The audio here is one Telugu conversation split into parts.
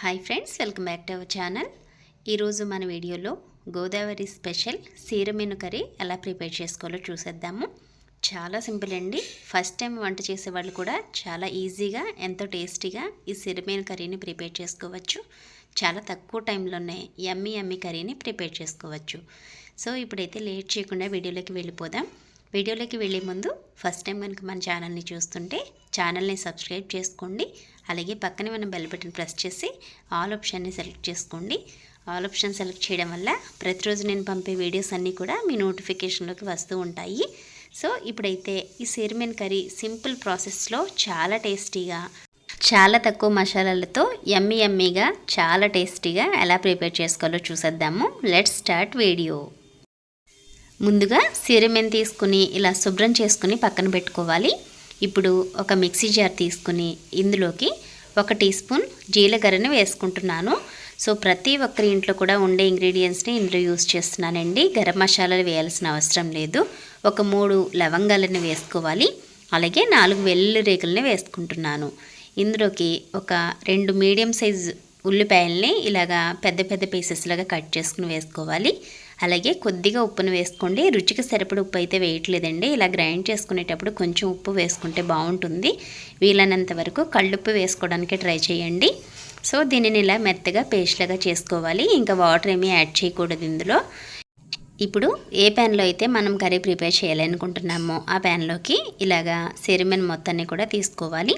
Hi friends welcome back to our channel ఈరోజు మన వీడియోలో గోదావరి స్పెషల్ సీరమెను కర్రీ ఎలా ప్రిపేర్ చేసుకోవాలో చూసేద్దాము. చాలా సింపుల్ అండి. ఫస్ట్ టైం వంట చేసే వాళ్ళు కూడా చాలా ఈజీగా ఎంతో టేస్టీగా ఈ సిరమైన కర్రీని ప్రిపేర్ చేసుకోవచ్చు. చాలా తక్కువ టైంలోనే యమ్మీ యమ్మీ కర్రీని ప్రిపేర్ చేసుకోవచ్చు. సో ఇప్పుడైతే లేట్ చేయకుండా వీడియోలోకి వెళ్ళిపోదాం. వీడియోలోకి వెళ్ళే ముందు ఫస్ట్ టైం కనుక మన ఛానల్ని చూస్తుంటే ఛానల్ని సబ్స్క్రైబ్ చేసుకోండి. అలాగే పక్కనే మనం బెల్ బటన్ ప్రెస్ చేసి ఆల్ ఆప్షన్ని సెలెక్ట్ చేసుకోండి. ఆల్ ఆప్షన్ సెలెక్ట్ చేయడం వల్ల ప్రతిరోజు నేను పంపే వీడియోస్ అన్నీ కూడా మీ నోటిఫికేషన్లోకి వస్తూ ఉంటాయి. సో ఇప్పుడైతే ఈ సిరిమెన్ కర్రీ సింపుల్ ప్రాసెస్లో చాలా టేస్టీగా చాలా తక్కువ మసాలాలతో ఎమ్మి ఎమ్మీగా చాలా టేస్టీగా ఎలా ప్రిపేర్ చేసుకోవాలో చూసేద్దాము. Let's start video. ముందుగా సీరమెన్ తీసుకుని ఇలా శుభ్రం చేసుకుని పక్కన పెట్టుకోవాలి. ఇప్పుడు ఒక మిక్సీ జార్ తీసుకుని ఇందులోకి ఒక టీ స్పూన్ జీలకర్రని వేసుకుంటున్నాను. సో ప్రతి ఒక్కరి ఇంట్లో కూడా ఉండే ఇంగ్రీడియంట్స్ని ఇందులో యూస్ చేస్తున్నానండి. గరం మసాలాలు వేయాల్సిన అవసరం లేదు. ఒక మూడు లవంగాలను వేసుకోవాలి. అలాగే నాలుగు వెల్లుల్లి రేకులని వేసుకుంటున్నాను. ఇందులోకి ఒక రెండు మీడియం సైజ్ ఉల్లిపాయల్ని ఇలాగా పెద్ద పెద్ద పీసెస్ లాగా కట్ చేసుకుని వేసుకోవాలి. అలాగే కొద్దిగా ఉప్పును వేసుకోండి. రుచికి సరిపడి ఉప్పు అయితే వేయట్లేదండి. ఇలా గ్రైండ్ చేసుకునేటప్పుడు కొంచెం ఉప్పు వేసుకుంటే బాగుంటుంది. వీలైనంత వరకు కళ్ళుప్పు వేసుకోవడానికి ట్రై చేయండి. సో దీనిని ఇలా మెత్తగా పేస్ట్ లాగా చేసుకోవాలి. ఇంకా వాటర్ ఏమీ యాడ్ చేయకూడదు ఇందులో. ఇప్పుడు ఏ ప్యాన్లో అయితే మనం కర్రీ ప్రిపేర్ చేయాలనుకుంటున్నామో ఆ ప్యాన్లోకి ఇలాగా సెరిమెన్ మొత్తాన్ని కూడా తీసుకోవాలి.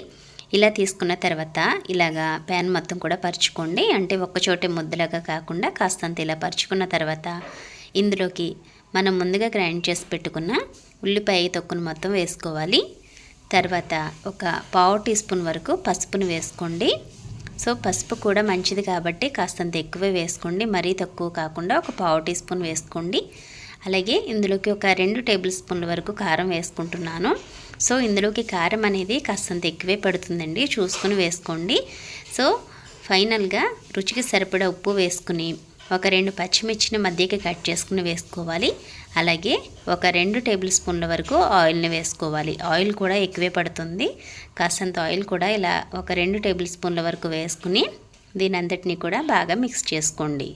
ఇలా తీసుకున్న తర్వాత ఇలాగా ప్యాన్ మొత్తం కూడా పరుచుకోండి. అంటే ఒక్కచోటే ముద్దలాగా కాకుండా కాస్తంత ఇలా పరుచుకున్న తర్వాత ఇందులోకి మనం ముందుగా గ్రైండ్ చేసి పెట్టుకున్న ఉల్లిపాయ తొక్కును మొత్తం వేసుకోవాలి. తర్వాత ఒక పావు టీ స్పూన్ వరకు పసుపును వేసుకోండి. సో పసుపు కూడా మంచిది కాబట్టి కాస్తంత ఎక్కువే వేసుకోండి. మరీ తక్కువ కాకుండా ఒక పావు టీ స్పూన్ వేసుకోండి. అలాగే ఇందులోకి ఒక రెండు టేబుల్ స్పూన్ల వరకు కారం వేసుకుంటున్నాను. సో ఇందులోకి కారం అనేది కాస్తంత ఎక్కువే పడుతుందండి. చూసుకుని వేసుకోండి. సో ఫైనల్గా రుచికి సరిపడా ఉప్పు వేసుకుని ఒక రెండు పచ్చిమిర్చిని మధ్యకి కట్ చేసుకుని వేసుకోవాలి. అలాగే ఒక రెండు టేబుల్ స్పూన్ల వరకు ఆయిల్ని వేసుకోవాలి. ఆయిల్ కూడా ఎక్కువే పడుతుంది. కాసంత ఆయిల్ కూడా ఇలా ఒక రెండు టేబుల్ స్పూన్ల వరకు వేసుకుని దీని అంతటిని కూడా బాగా మిక్స్ చేసుకోండి.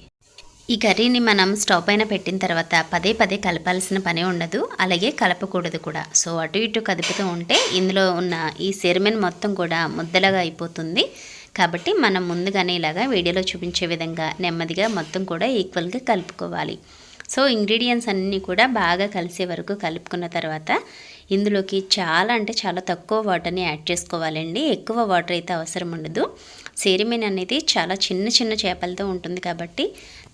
ఈ కర్రీని మనం స్టవ్ పైన పెట్టిన తర్వాత పదే పదే కలపాల్సిన పని ఉండదు. అలాగే కలపకూడదు కూడా. సో అటు ఇటు కదుపుతూ ఉంటే ఇందులో ఉన్న ఈ సెరిమెన్ మొత్తం కూడా ముద్దలాగా అయిపోతుంది. కాబట్టి మనం ముందుగానే ఇలాగా వీడియోలో చూపించే విధంగా నెమ్మదిగా మొత్తం కూడా ఈక్వల్గా కలుపుకోవాలి. సో ఇంగ్రీడియంట్స్ అన్నీ కూడా బాగా కలిసే వరకు కలుపుకున్న తర్వాత ఇందులోకి చాలా అంటే చాలా తక్కువ వాటర్ని యాడ్ చేసుకోవాలండి. ఎక్కువ వాటర్ అయితే అవసరం ఉండదు. సేరిమీన్ అనేది చాలా చిన్న చిన్న చేపలతో ఉంటుంది కాబట్టి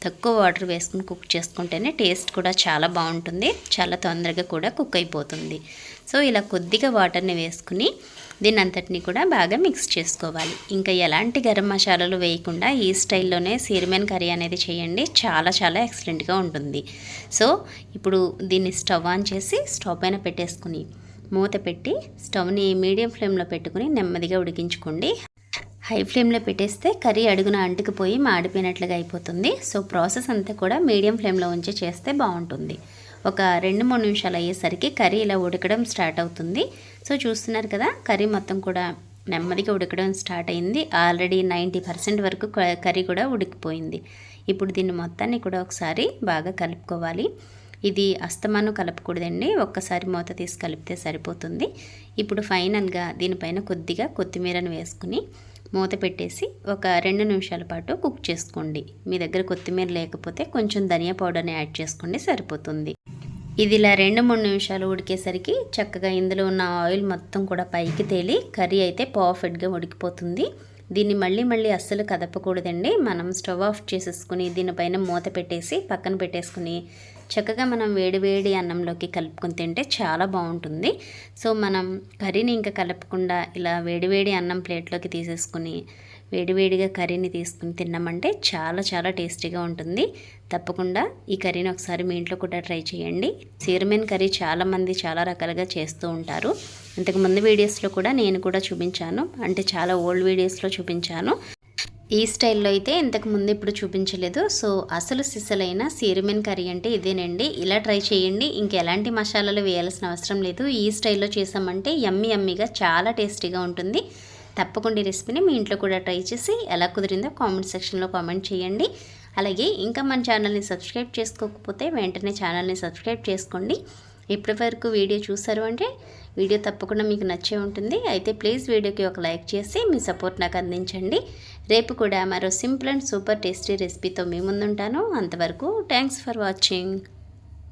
తక్కువ వాటర్ వేసుకుని కుక్ చేసుకుంటేనే టేస్ట్ కూడా చాలా బాగుంటుంది చాలా తొందరగా కూడా కుక్ అయిపోతుంది. సో ఇలా కొద్దిగా వాటర్ని వేసుకుని దీని అంతటిని కూడా బాగా మిక్స్ చేసుకోవాలి. ఇంకా ఎలాంటి గరం మసాలాలు వేయకుండా ఈ స్టైల్లోనే సీరిమెన్ కర్రీ అనేది చేయండి చాలా చాలా ఎక్సలెంట్గా ఉంటుంది. సో ఇప్పుడు దీన్ని స్టవ్ ఆన్ చేసి స్టవ్ పైన పెట్టేసుకుని మూత పెట్టి స్టవ్ని మీడియం ఫ్లేమ్లో పెట్టుకుని నెమ్మదిగా ఉడికించుకోండి. హై ఫ్లేమ్లో పెట్టేస్తే కర్రీ అడుగున అంటుకుపోయి మాడిపోయినట్లుగా అయిపోతుంది. సో ప్రాసెస్ అంతా కూడా మీడియం ఫ్లేమ్లో ఉంచి చేస్తే బాగుంటుంది. ఒక రెండు మూడు నిమిషాలు అయ్యేసరికి కర్రీ ఇలా ఉడకడం స్టార్ట్ అవుతుంది. సో చూస్తున్నారు కదా కర్రీ మొత్తం కూడా నెమ్మదిగా ఉడకడం స్టార్ట్ అయింది. ఆల్రెడీ నైంటీ పర్సెంట్ వరకు కర్రీ కూడా ఉడికిపోయింది. ఇప్పుడు దీన్ని మొత్తాన్ని కూడా ఒకసారి బాగా కలుపుకోవాలి. ఇది అస్తమానం కలపకూడదండి. ఒక్కసారి మూత తీసి కలిపితే సరిపోతుంది. ఇప్పుడు ఫైనల్గా దీనిపైన కొద్దిగా కొత్తిమీరను వేసుకుని మూత పెట్టేసి ఒక రెండు నిమిషాల పాటు కుక్ చేసుకోండి. మీ దగ్గర కొత్తిమీర లేకపోతే కొంచెం ధనియా పౌడర్ని యాడ్ చేసుకోండి సరిపోతుంది. ఇది ఇలా రెండు మూడు నిమిషాలు ఉడికేసరికి చక్కగా ఇందులో ఉన్న ఆయిల్ మొత్తం కూడా పైకి తేలి కర్రీ అయితే పర్ఫెక్ట్గా ఉడికిపోతుంది. దీన్ని మళ్ళీ మళ్ళీ అస్సలు కదపకూడదండి. మనం స్టవ్ ఆఫ్ చేసేసుకుని దీనిపైన మూత పెట్టేసి పక్కన పెట్టేసుకుని చక్కగా మనం వేడివేడి అన్నంలోకి కలుపుకొని తింటే చాలా బాగుంటుంది. సో మనం కర్రీని ఇంకా కలపకుండా ఇలా వేడివేడి అన్నం ప్లేట్లోకి తీసేసుకుని వేడివేడిగా కర్రీని తీసుకుని తిన్నామంటే చాలా చాలా టేస్టీగా ఉంటుంది. తప్పకుండా ఈ కర్రీని ఒకసారి మీ ఇంట్లో కూడా ట్రై చేయండి. సీరమెన్ కర్రీ చాలామంది చాలా రకాలుగా చేస్తూ ఉంటారు. ఇంతకుముందు వీడియోస్లో కూడా నేను కూడా చూపించాను. అంటే చాలా ఓల్డ్ వీడియోస్లో చూపించాను. ఈ స్టైల్లో అయితే ఇంతకు ముందు ఇప్పుడు చూపించలేదు. సో అసలు సిసలైన సీరిమెన్ కర్రీ అంటే ఇదేనండి. ఇలా ట్రై చేయండి. ఇంకెలాంటి మసాలాలు వేయాల్సిన అవసరం లేదు. ఈ స్టైల్లో చేసామంటే యమ్మి యమ్మిగా చాలా టేస్టీగా ఉంటుంది. తప్పకుండా ఈ రెసిపీని మీ ఇంట్లో కూడా ట్రై చేసి ఎలా కుదిరిందో కామెంట్ సెక్షన్లో కామెంట్ చేయండి. అలాగే ఇంకా మన ఛానల్ని సబ్స్క్రైబ్ చేసుకోకపోతే వెంటనే ఛానల్ని సబ్స్క్రైబ్ చేసుకోండి. ఇప్పటి వరకు వీడియో చూసారు అంటే వీడియో తప్పకుండా మీకు నచ్చే ఉంటుంది. అయితే ప్లీజ్ వీడియోకి ఒక లైక్ చేసి మీ సపోర్ట్ నాకు అందించండి. రేపు కూడా మరో సింపుల్ అండ్ సూపర్ టేస్టీ రెసిపీతో మీ ముందుంటాను. అంతవరకు థ్యాంక్స్ ఫర్ వాచింగ్.